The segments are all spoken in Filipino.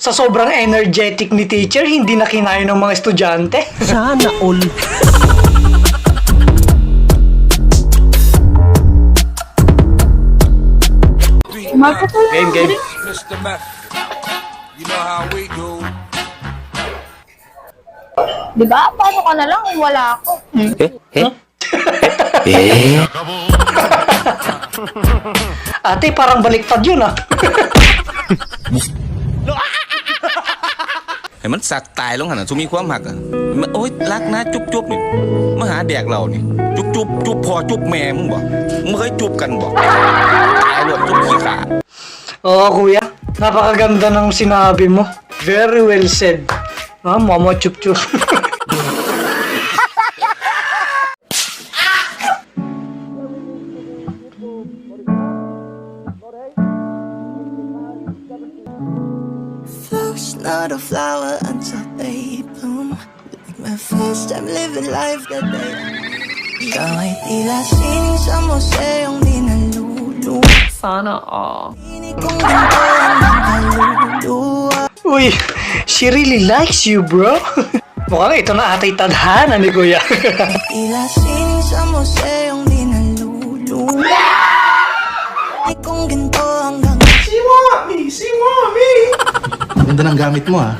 Sa sobrang energetic ni teacher, hindi na kinayo ng mga estudyante. Sana all. game, game. Mr. Meth. You know how we do. Di ba? Paano ka na lang? Wala ako. Ate, parang baliktad yun ah. ให้มันสักตายลงหันน่ะสุมีความหักอะมันโอ๊ยรักนะจุ๊บจุ๊บนี่มาหาแดกเรานี่จุ๊บจุ๊บจุ๊บพอจุ๊บแม่มึงบ่มึงเคยจุ๊บกันบอกตายรวมจุ๊บขี้ขา Oo, kuya. Napakaganda ng sinabi mo. Very well said. Ah, mama chup chup. Not a flower until they bloom. Like my first time living life that day. Ikaw ay tila sining sa museong di. Sana all. Uy, she really likes you, bro. Mukhang ito na atay tadhana ni kuya. Tila sining sa museong di naluluwa. Pinig kong ganito hanggang Ganda ng gamit mo ah.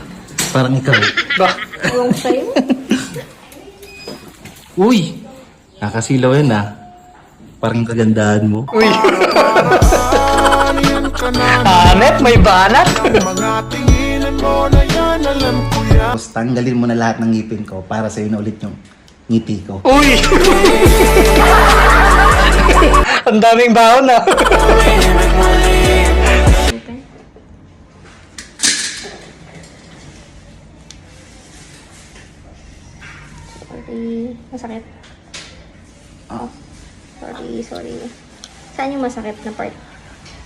Parang ikaw. ba? Yung sa'yo? Uy! Nakasilaw yan ah. Parang kagandahan mo. Uy. Anet, may banat. Tapos tanggalin mo na lahat ng ngipin ko para sa'yo na ulit yung ngiti ko. Uy. Ang daming baon ah. na. Sorry. Masakit. Oh. Sorry, sorry. Saan yung masakit na part?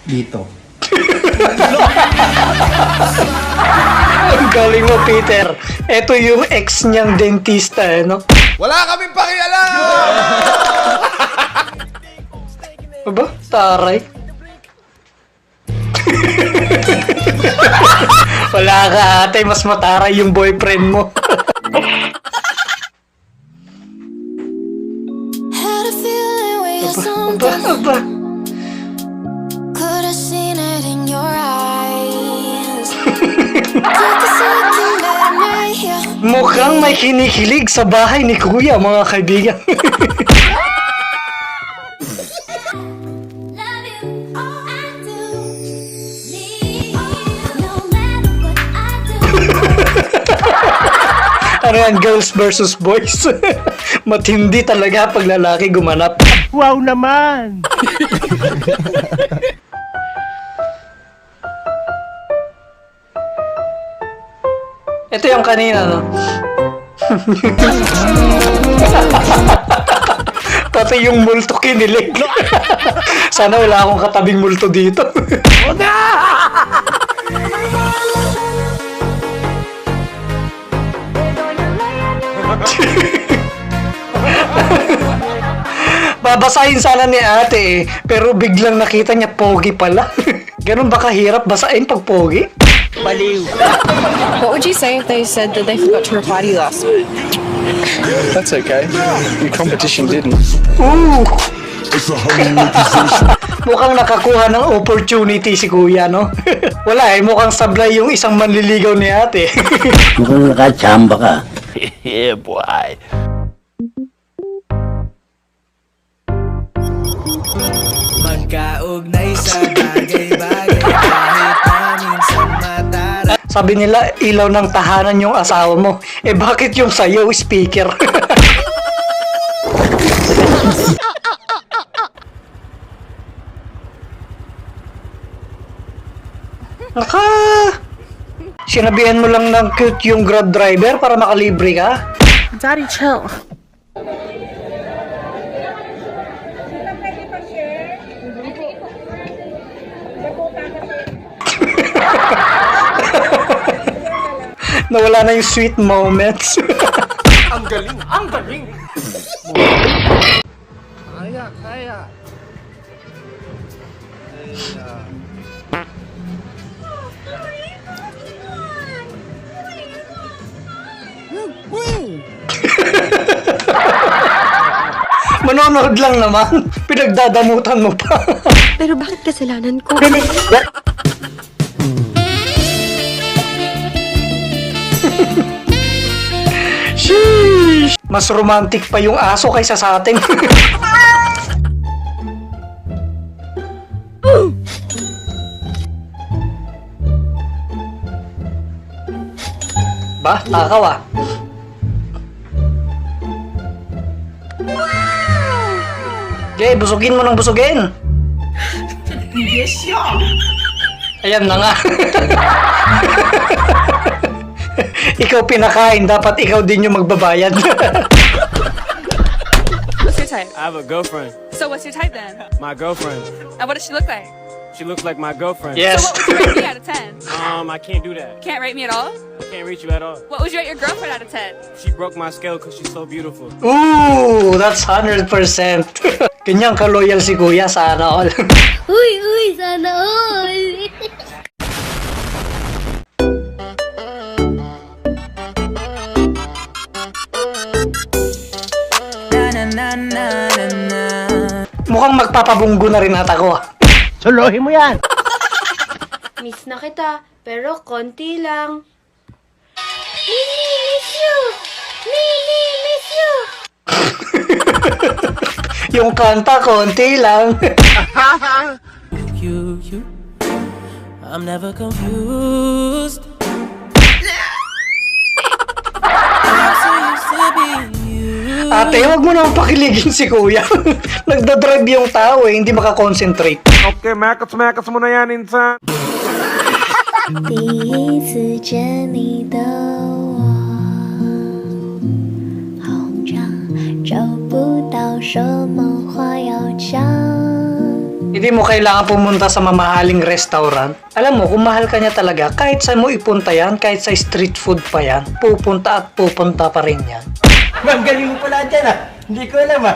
Dito. Ang galing mo, Peter. Ito yung ex niyang dentista, eh, no? Wala kaming pakialam! Aba, taray. Wala ka ate, mas mataray yung boyfriend mo. Aba, something. aba. Could have seen it in your eyes. Mukhang may kinikilig sa bahay ni Kuya, mga kaibigan. ano yan, girls versus boys. Matindi talaga pag lalaki gumanap. Wow naman! Ito yung kanina, no? Pati yung multo kinilig. Sana wala akong katabing multo dito. Babasahin sana ni ate eh, pero biglang nakita niya pogi pala. Ganun ba kahirap basahin pag pogi? What would you say if they said that they forgot to reply to you last night? That's okay. Your competition didn't. Ooh! mukhang nakakuha ng opportunity si kuya, no? Wala eh, mukhang sablay yung isang manliligaw ni ate. Mukhang nakachamba ka. Yeah, boy. Magkaugnay sa bagay-bagay kahit na minsan matara Sabi nila, ilaw ng tahanan yung asawa mo. Eh bakit yung sayo speaker? Naka... Sinabihan mo lang ng cute yung grab driver para makalibre ka? Daddy, chill. Nawala na yung sweet moments. ang galing, ang galing. kaya, kaya. Kaya. Manonood lang naman. Pinagdadamutan mo pa. Pero bakit kasalanan ko? Mas romantic pa yung aso kaysa sa atin. ba? Takaw ah. Okay, busugin mo ng busugin. Ayan na nga. ikaw pinakain, dapat ikaw din yung magbabayad. What's your type? I have a girlfriend. So what's your type then? My girlfriend. And what does she look like? She looks like my girlfriend. yes. So what would you rate me out of 10? Um, I can't do that. Can't rate me at all? I can't reach you at all. What would you rate your girlfriend out of 10? She broke my scale because she's so beautiful. Ooh, that's 100%. Kanyang ka-loyal si Kuya, sana all. Uy, uy, sana all. magpapabunggo na rin ata ko. ah. Suluhin mo yan. Miss na kita, pero konti lang. Mini, miss you! Mini, miss you! Yung kanta, konti lang. You, you. I'm never confused. Ate, wag mo naman pakiligin si Kuya. Nagdadrive yung tao eh, hindi makakonsentrate. Okay, makas makas mo na yan, insan. 第一次见你的我，好像找不到什么话要讲。 Hindi mo kailangan pumunta sa mamahaling restaurant. Alam mo, kung mahal ka niya talaga, kahit saan mo ipunta yan, kahit sa street food pa yan, pupunta at pupunta pa rin yan. Ma'am, galing mo pala dyan ah. Hindi ko alam ah.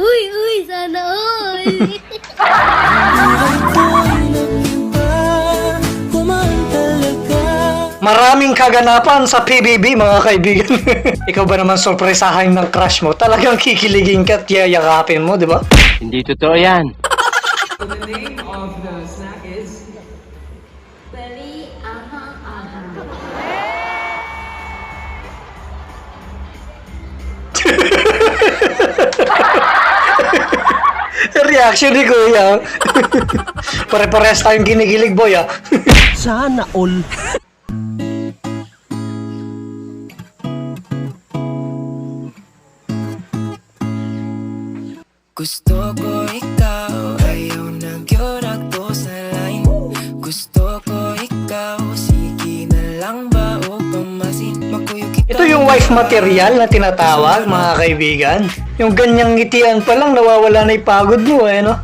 Uy, uy, sana all. Maraming kaganapan sa PBB mga kaibigan. Ikaw ba naman sorpresahan ng crush mo? Talagang kikiligin ka at yayakapin mo, di ba? Hindi totoo yan. Reaction ni Kuya. Pare-pares tayong kinikilig, boy, ah. Sana all. Wife material na tinatawag, mga kaibigan. Yung ganyang ngitian pa lang, nawawala na yung pagod mo, eh, no?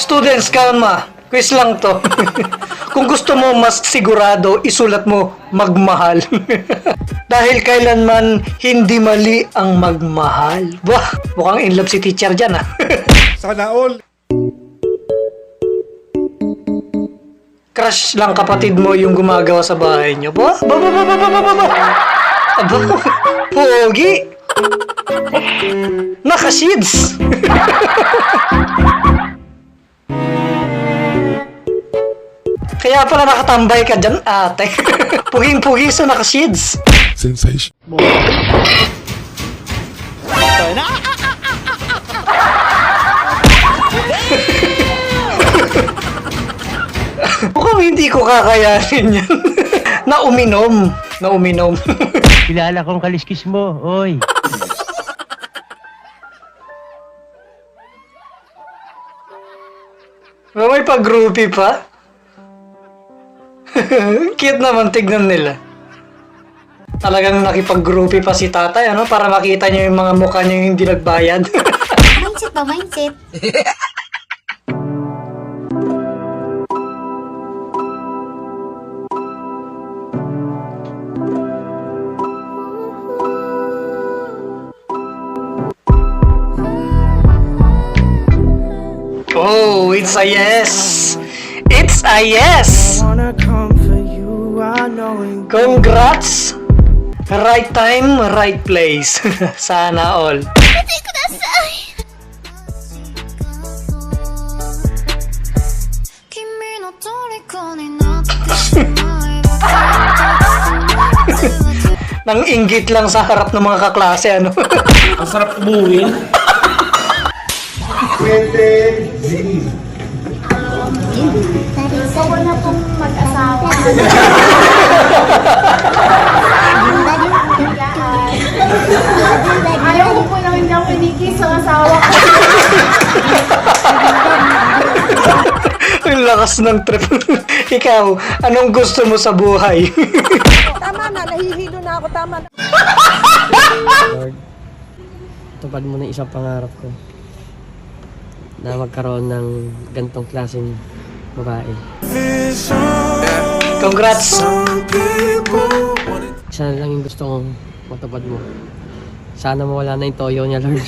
Students, kalma. Quiz lang to. Kung gusto mo mas sigurado, isulat mo magmahal. Dahil kailanman hindi mali ang magmahal. Bah, mukhang in love si teacher dyan ah. Sana all. Crush lang kapatid mo yung gumagawa sa bahay niyo. Ba? Ba ba ba ba ba ba ba ba? Aba, pogi. Naka-sheets. Kaya pala nakatambay ka dyan, ate. Puging-pugi sa naka-sheets. Sensation. Mukhang hindi ko kakayanin yan. na uminom. Na uminom. Kilala kong kaliskis mo, oy. May pag-groupie pa. Cute naman tignan nila. Talagang nakipag-groupie pa si tatay, ano? Para makita niyo yung mga mukha niyo yung hindi nagbayad. mindset ba, mindset? It's a yes! It's a yes! Congrats! Right time, right place. Sana all. Nang inggit lang sa harap ng mga kaklase, ano? Ang sarap umuwi. Ayaw ko po hindi ako kinikis sa asawa ko. Ang lakas ng trip. Ikaw, anong gusto mo sa buhay? Tama na, nahihilo na ako. Tama na. Lord, tupad mo na isang pangarap ko. Na magkaroon ng gantong klaseng babae. Congrats! Isa na lang yung gusto kong matupad mo. Sana mawala na yung toyo niya, Lord.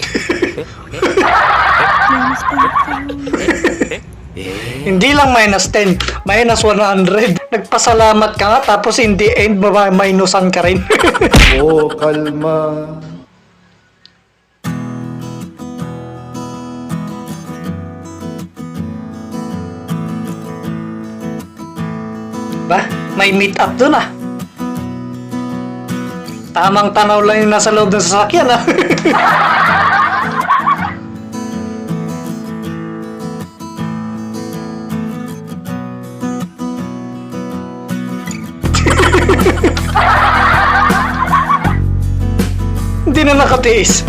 Hindi lang minus 10, minus 100. Nagpasalamat ka nga tapos in the end minusan ka rin. Oh, kalma. Ba? May meet up dun ah. Tamang tanaw lang yung nasa loob ng sasakyan ah. Hindi na nakatiis.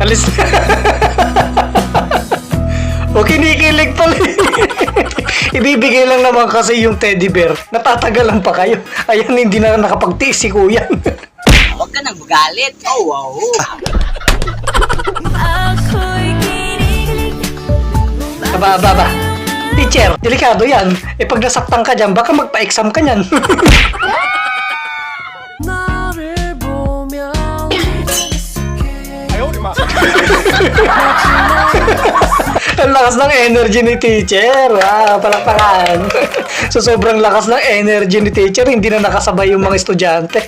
Alis na. Kinikilig pala. Ibibigay lang naman kasi yung teddy bear. Natatagalan pa kayo. Ayan, hindi na nakapagtiis si kuya. Huwag ka nang magalit. Oh, wow. Aba, aba, aba. Teacher, delikado yan. E pag nasaktan ka dyan, baka magpa-exam ka niyan. Ang lakas ng energy ni teacher. Ah, palakpakan. so sobrang lakas ng energy ni teacher, hindi na nakasabay yung mga estudyante.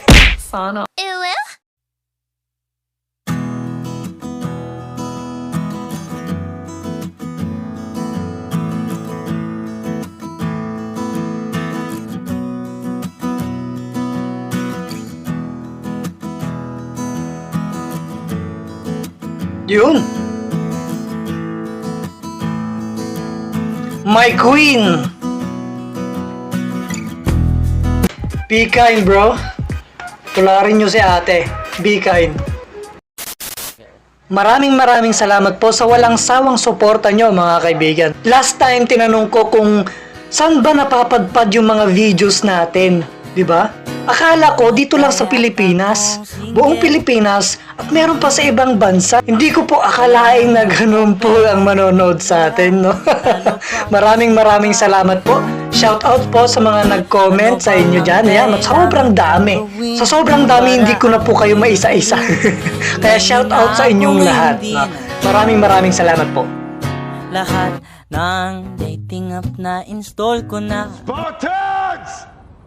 Yun. My queen. Be kind, bro. Tularin nyo si ate. Be kind. Maraming maraming salamat po sa walang sawang suporta nyo mga kaibigan. Last time tinanong ko kung saan ba napapadpad yung mga videos natin. 'Di ba? Akala ko dito lang sa Pilipinas. Buong Pilipinas at meron pa sa ibang bansa. Hindi ko po akalain na ganun po ang manonood sa atin, no? maraming maraming salamat po. Shout out po sa mga nag-comment sa inyo dyan. Ayan, at sobrang dami. Sa sobrang dami, hindi ko na po kayo maisa-isa. Kaya shout out sa inyong lahat. no? Maraming maraming salamat po. Lahat ng dating app na install ko na. Spartans!